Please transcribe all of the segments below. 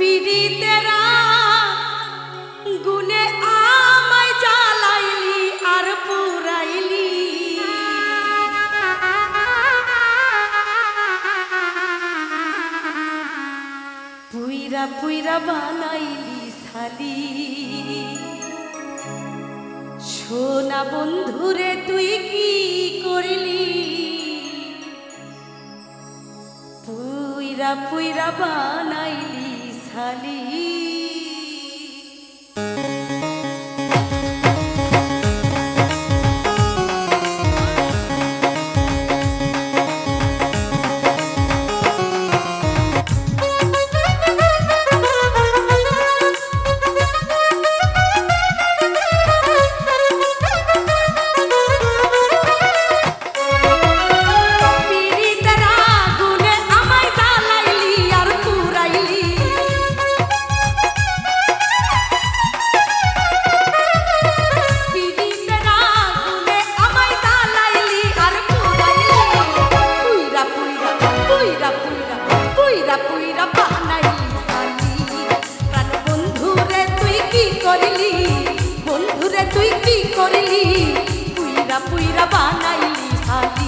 পিড়িতেরা গুনে আমায় জ্বালাইলি আর পুরাইলি। পুইরা পুইরা বানাইলি থালি সোনা বন্ধুরে, তুই কি করিলি? পুইরা পুইরা বানাইলি ঝালি তুই কি করলি? পুইরা পুইরা বানাইলি সালি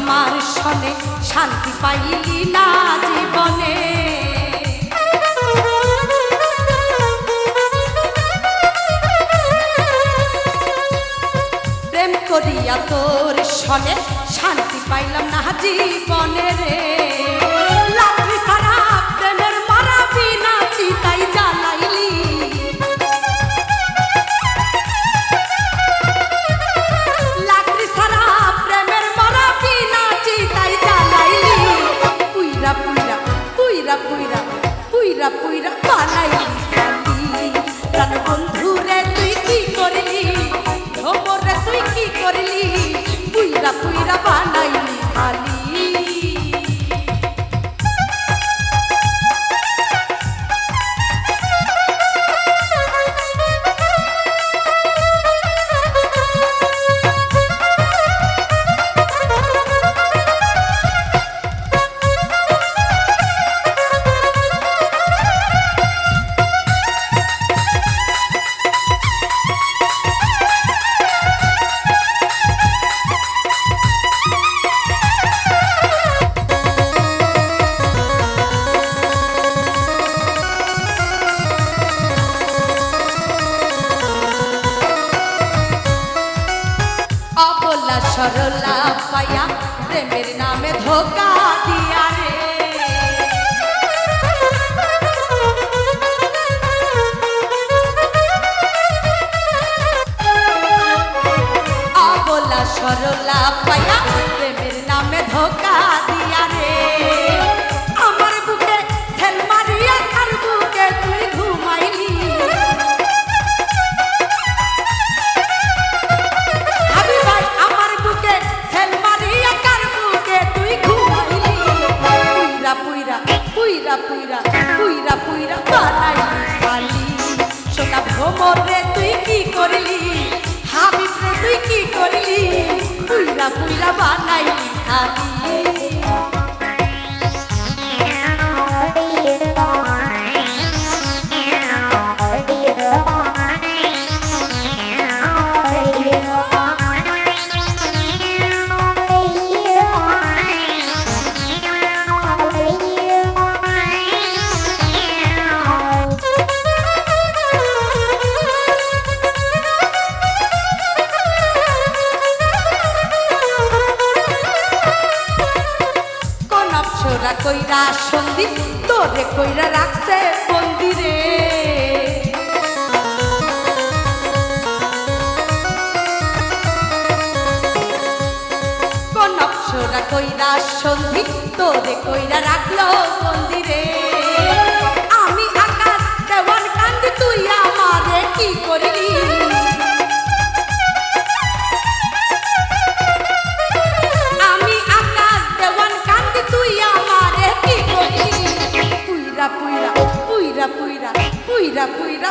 আমার সনে শান্তি পাইলি না জীবনে। প্রেম করিয়া তোর সনে শান্তি পাইলাম না জীবনে রে। সরলা পাইয়া প্রেমের নামে ধোকা দিয়া রে। আবলা সরলা পাইয়া প্রেমের নামে ধোকা সোনা ভ্রমর রে তুই কি করলি? হাবিব তুই কি করলি? পুইরা পুইরা বানাইলি সালি কইরা সন্ধি, তোরে কইরা রাখছে মন্দিরে। কোন অপসরা কইরা সন্ধি, তোরে কইরা রাখল মন্দিরে। আমি আকাশ দেওয়ান কান্দি, তুই আমারে কি পুইরা পুইরা